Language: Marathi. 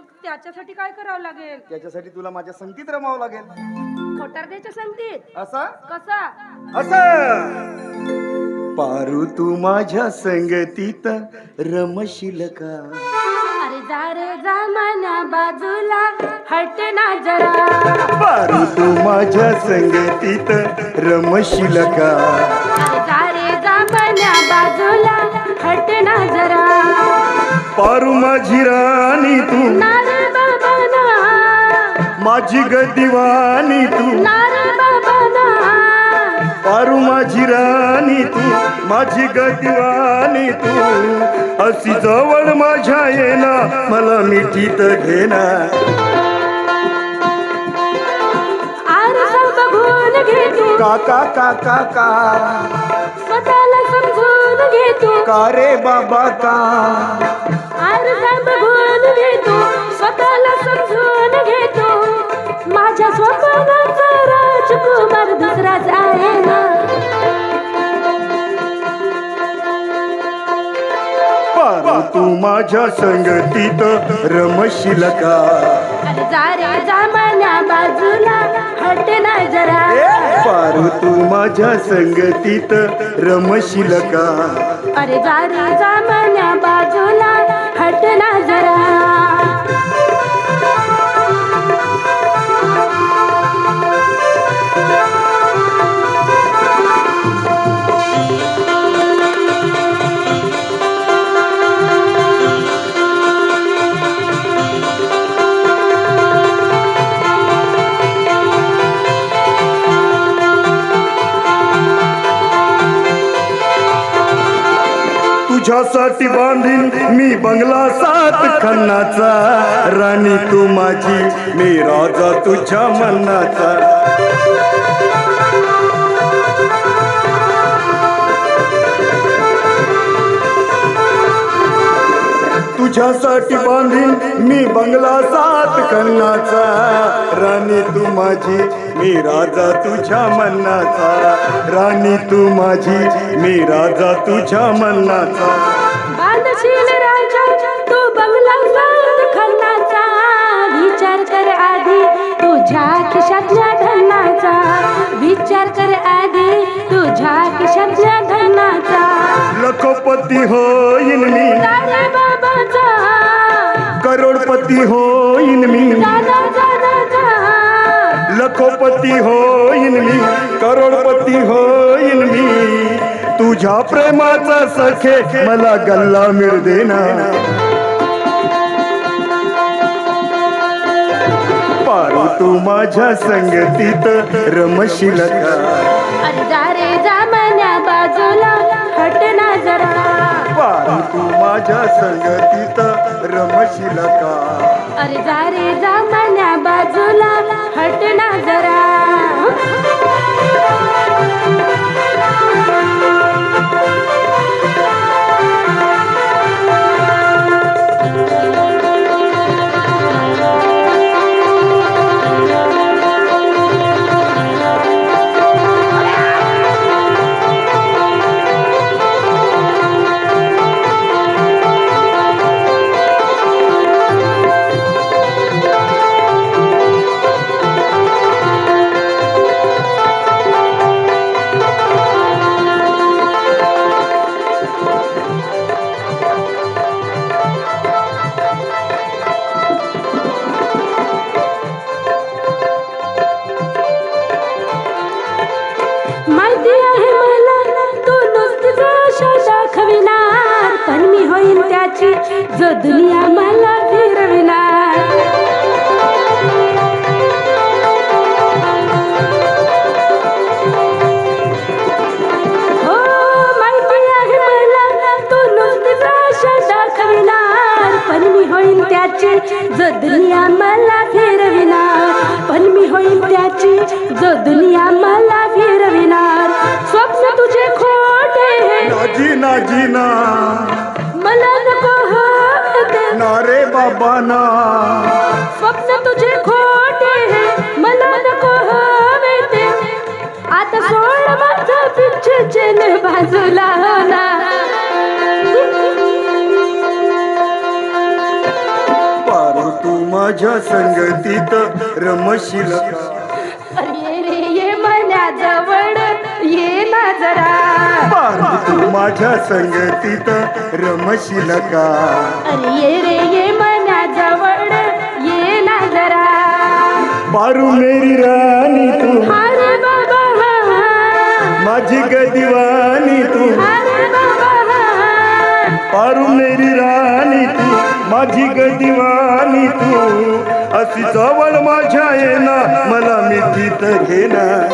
मग त्याच्यासाठी काय करावं लागेल? त्याच्यासाठी तुला माझ्या संगतीत रमावं लागेल. खोटार द्यायच्या संगतीत असा? कसा? असं! पारू तू माझ्या संगतीत रमशील का? अरे जा रे जा मना बाजूला हट ना जरा. पारू तू माझ्या संगतीत रमशील का? अरे जा रे जा मना बाजूला हट ना जरा. पारू माझी राणी तू. माझी गदिवानी तू. पारू माझी राणी तू. माझी गदिवानी तू. अशी जवळ माझ्या येना. मला मिठीत घेना. आरसा बघून घे तू. काका काका का? स्वतःला समजून का रे बाबा का? आरसा बघून घे तू स्वतःला समजून घे तू माझ्या स्वप्नाचा राजकुमार दुसराच आहे ना. तू माझ्या संगतीत रमशील का? बाजूला हट जरा. पारू तू माझ्या संगतीत रमशील का? अरे जा रे जा मना बाजूला तुझ्यासाठी बांधीन मी बंगला सात खन्नाचा. राणी तू माझी मी राजा तुझ्या मनाचा तुझ्यासाठी बांधीन मी बंगला सात खन्नाचा. राणी तू माझी मी राजा तुझ्या मनाचा. राणी तू माझी मी राजा तुझ्या मनाचा. बांधशील राजा तू बंगला सात खंडाचा. विचार कर आधी तुझ्या खिशातल्या धनाचा. विचार कर आधी तुझ्या खिशातल्या धनाचा. लखोपती होईन मी. दादा बाबाचा. करोडपती होईन मी. दादा दादाचा लखोपती होईन मी करोडपती होईन मी. तुझ्या प्रेमाचा सखे मला गल्ला मिळ देना पारू तू माझ्या संगतीत रमशील का? अरे जा रे जा मन्या बाजूला हट ना जरा. पारू तू माझ्या संगतीत रमशील का? अरे जा रे जा मन्या बाजूला हट दुनिया मला फिरविणार. हो माहिती आहे मला. तू नुसतीच आशा दाखविणार. पण मी होईन त्याची जो दुनिया मला फिरविणार. पण मी होईन त्याची जो दुनिया मला फिरविणार. स्वप्न तुझे खोटे नाजी नाजी ना. ना रे बाबा ना स्वप्न तुझे खोटे मला नको हवे ते. आता सोड माझा पिच्छे चेन बाजूला ना पारू तू माझ्या संगतीत रमशील. का अरे रे ये ये ना जरा. पारू तू माझ्या संगतीत रमशील का? अरे ये रे ये पारू मेरी राणी तू माझी ग दिवानी तू पारू मेरी राणी तू माझी ग दिवानी तू अशी जवळ माझ्या येना मला मी तिथं घेणार